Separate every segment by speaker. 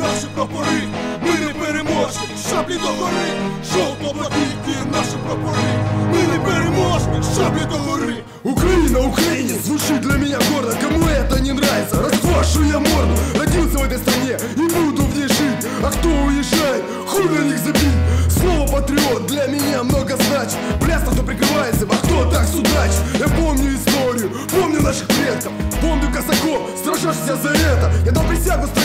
Speaker 1: наші прапори, ми не переможні, шаблі до гори, жовто-блакитні наші прапори, ми не переможні, шаблі до гори.
Speaker 2: Украина, Украине, звучит для меня гордо Кому это не нравится, расквашу я морду Родился в этой стране и буду в ней жить А кто уезжает, хуй на них забить Слово патриот для меня много значит Плясно, кто прикрывается, а кто так судачит Я помню историю, помню наших предков Помню казаков, сражавшихся за это Я дал присягу стране,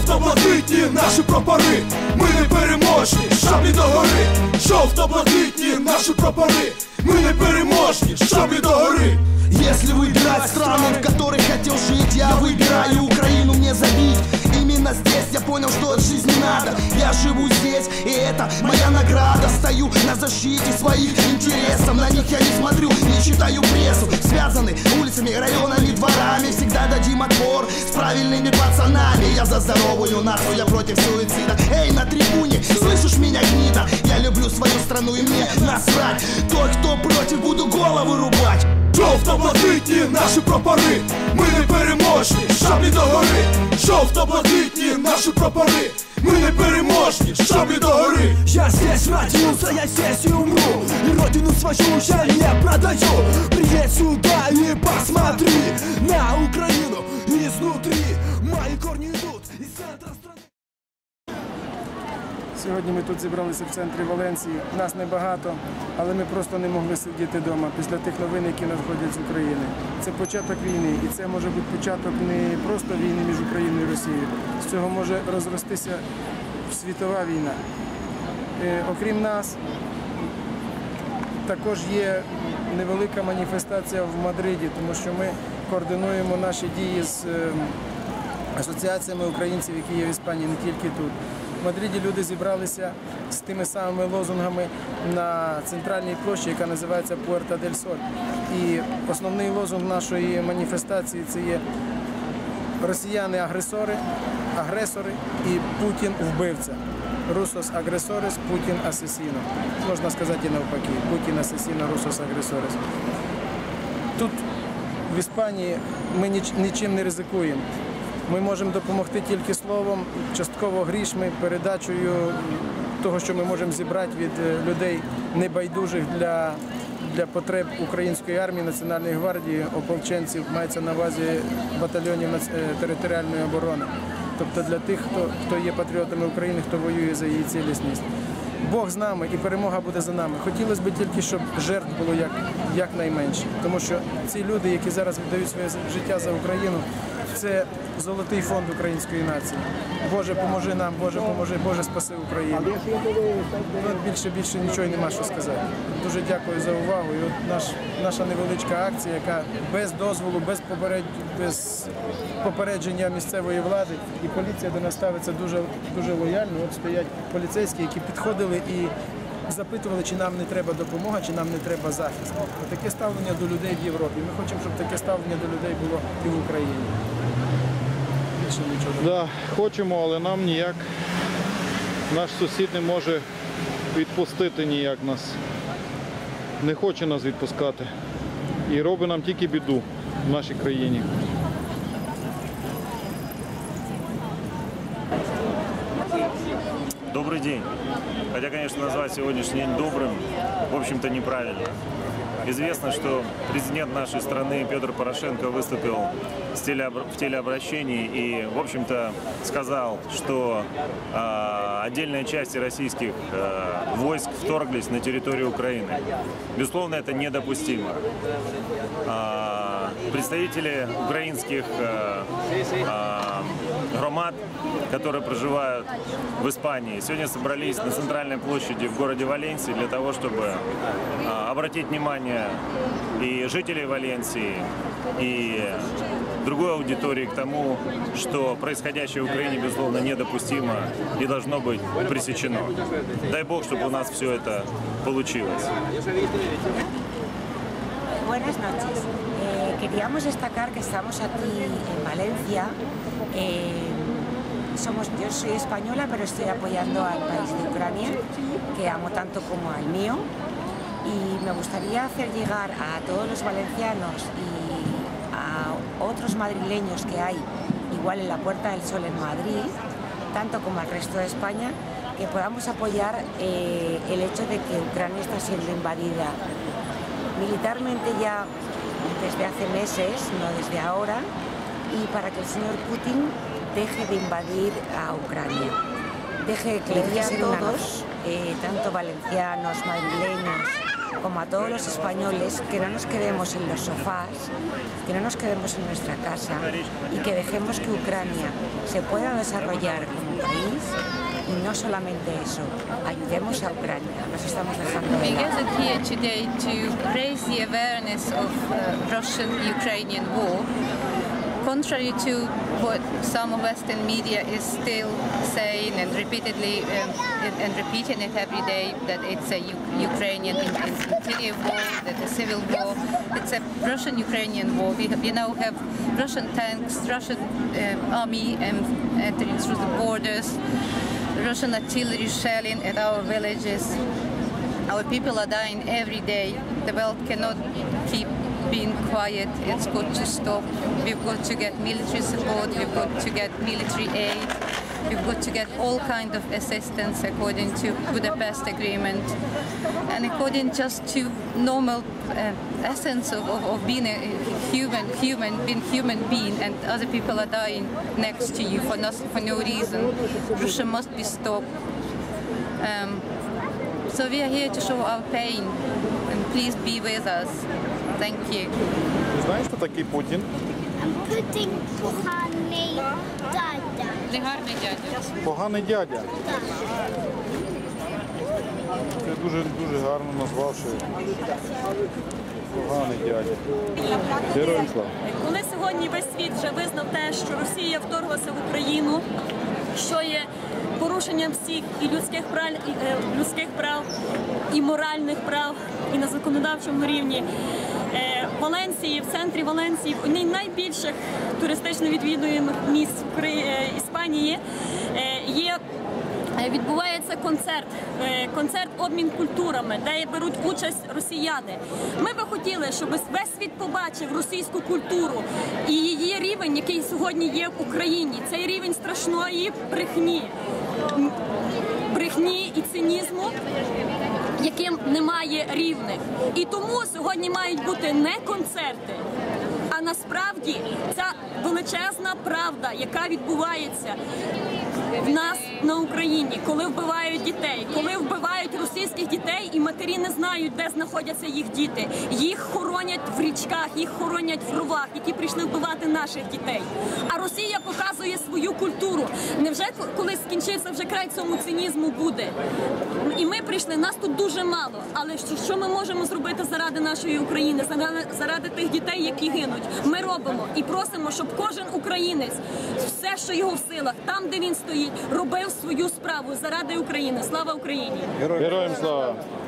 Speaker 2: Жовто-блакитні
Speaker 1: наші прапори, ми не переможні, шаблі до гори, жовто-блакитні наші прапори, ми не переможні, шаблі до гори.
Speaker 3: Если выбирать страны, в которых хотел жить Я выбираю Украину мне забить Именно здесь я понял, что от жизни надо Я живу здесь, и это моя награда Стою на защите своих интересов. На них я не смотрю, не читаю прессу. Связаны улицами, районами, дворами. Всегда дадим отпор с правильными пацанами. Я за здоровую нацию, я против суицида. Эй, на трибуне, слышишь меня, гнида? Я люблю свою страну и мне насрать. Тот, кто против, буду голову рубать
Speaker 1: Жовто-блакитні наші прапори, ми не переможні, шаблі догори, жовто-блакитні наші прапори, ми не переможні, шаблі догори.
Speaker 4: Я здесь родился, я здесь и умру. И родину свою я не продаю. Приедь сюда и посмотри На Украину. Изнутри
Speaker 5: Сьогодні ми тут зібралися в центрі Валенції. Нас небагато, але ми просто не могли сидіти вдома після тих новин, які надходять з України. Це початок війни, і це може бути початок не просто війни між Україною і Росією. З цього може розростися світова війна. Е, окрім нас, також є невелика маніфестація в Мадриді, тому що ми координуємо наші дії з е, асоціаціями українців, які є в Іспанії, не тільки тут. В Мадриді люди зібралися з тими самими лозунгами на центральній площі, яка називається Пуерта дель Соль. І основний лозунг нашої маніфестації це є росіяни-агресори, агресори і Путін вбивця. Русос агресорис, Путін асесіно. Можна сказати і навпаки. Путін асесіно, Русос агресорис. Тут в Іспанії ми нічим не ризикуємо. Ми можемо допомогти тільки словом, частково грішми, передачею того, що ми можемо зібрати від е, людей небайдужих для, для потреб української армії, Національної гвардії, ополченців, мається на увазі батальйонів е, територіальної оборони. Тобто для тих, хто, хто є патріотами України, хто воює за її цілісність. Бог з нами і перемога буде за нами. Хотілося б тільки, щоб жертв було як, якнайменше. Тому що ці люди, які зараз віддають своє життя за Україну, це золотий фонд української нації. Боже, поможи нам, Боже, поможи, Боже, спаси Україну. Ну, більше більше нічого нема що сказати. Дуже дякую за увагу. І от наш, наша невеличка акція, яка без дозволу, без поперед, без попередження місцевої влади, і поліція до нас ставиться дуже дуже лояльно. От стоять поліцейські, які підходили і запитували, чи нам не треба допомога, чи нам не треба захист. Таке ставлення до людей в Європі. Ми хочемо, щоб таке ставлення до людей було і в Україні. Більше нічого.
Speaker 6: Да, хочемо, але нам ніяк. Наш сусід не може відпустити ніяк нас. Не хоче нас відпускати. І робить нам тільки біду в нашій країні.
Speaker 7: Добрый день. Хотя, конечно, назвать сегодняшний день добрым, в общем-то, неправильно. Известно, что президент нашей страны Петр Порошенко выступил в телеобращении и, в общем-то, сказал, что а, отдельные части российских а, войск вторглись на территорию Украины. Безусловно, это недопустимо. А, представители украинских а, а, громад, которые проживают в Испании, сегодня собрались на центральной площади в городе Валенсии для того, чтобы а, обратить внимание и жителей Валенсии, и другой аудитории к тому, что происходящее в Украине, безусловно, недопустимо и должно быть пресечено. Дай Бог, чтобы у нас все это получилось.
Speaker 8: Buenas noches. Eh, queríamos destacar que estamos aquí en Valencia. Eh, somos, yo soy española, pero estoy apoyando al país de Ucrania, que amo tanto como al mío. Y me gustaría hacer llegar a todos los valencianos y a otros madrileños que hay, igual en la Puerta del Sol en Madrid, tanto como al resto de España, que podamos apoyar eh, el hecho de que Ucrania está siendo invadida militarmente ya desde hace meses, no desde ahora, y para que el señor Putin deje de invadir a Ucrania. Deje que le diga a todos, eh, tanto valencianos, madrileños, como a todos los españoles, que no nos quedemos en los sofás, que no nos quedemos en nuestra casa y que dejemos que Ucrania se pueda desarrollar como país. Y no solamente eso, ayudemos a Ucrania, nos estamos dejando de
Speaker 9: We gathered here today to raise the awareness of uh, Russian-Ukrainian war, contrary to what some Western media is still saying and repeatedly um, and, and repeating it every day that it's a U- Ukrainian in- in- interior war, that a civil war. It's a Russian-Ukrainian war. We, we now have Russian tanks, Russian uh, army um, entering through the borders, Russian artillery shelling at our villages. Our people are dying every day. The world cannot keep being quiet. It's got to stop. We've got to get military support. We've got to get military aid. We've got to get all kind of assistance according to Budapest Agreement and according just to normal uh, essence of, of, of being a human, human, being human being, and other people are dying next to you for no, for no reason. Russia must be stopped. Um, so we are here to show our pain, and please be with us. Thank you.
Speaker 6: Ти знаєш, хто такий Путін?
Speaker 10: Путін поганий дядя.
Speaker 9: Негарний дядя.
Speaker 6: Поганий дядя. Це дуже дуже гарно назвавши. Поганий дядя. Героям слава.
Speaker 11: Коли сьогодні весь світ вже визнав те, що Росія вторглася в Україну, що є порушенням всіх і людських прав, і, е, людських прав, і моральних прав, і на законодавчому рівні. Е, Валенції, в центрі Валенції, в одній найбільших туристично відвідуємих місць е, Іспанії, е, є Відбувається концерт, концерт обмін культурами, де беруть участь росіяни. Ми би хотіли, щоб весь світ побачив російську культуру і її рівень, який сьогодні є в Україні. Цей рівень страшної брехні, брехні і цинізму, яким немає рівних. І тому сьогодні мають бути не концерти. А насправді ця величезна правда, яка відбувається в нас на Україні, коли вбивають дітей, коли вбивають російських дітей, і матері не знають, де знаходяться їх діти. Їх хоронять в річках, їх хоронять в ровах, які прийшли вбивати наших дітей. А Росія показує свою культуру. Невже коли скінчиться вже край цьому цинізму буде? І ми прийшли, нас тут дуже мало. Але що, що ми можемо зробити заради нашої України, заради, заради тих дітей, які гинуть? Ми робимо і просимо, щоб кожен українець все, що його в силах, там, де він стоїть, робив свою справу заради України. Слава Україні!
Speaker 6: Героям Winslow.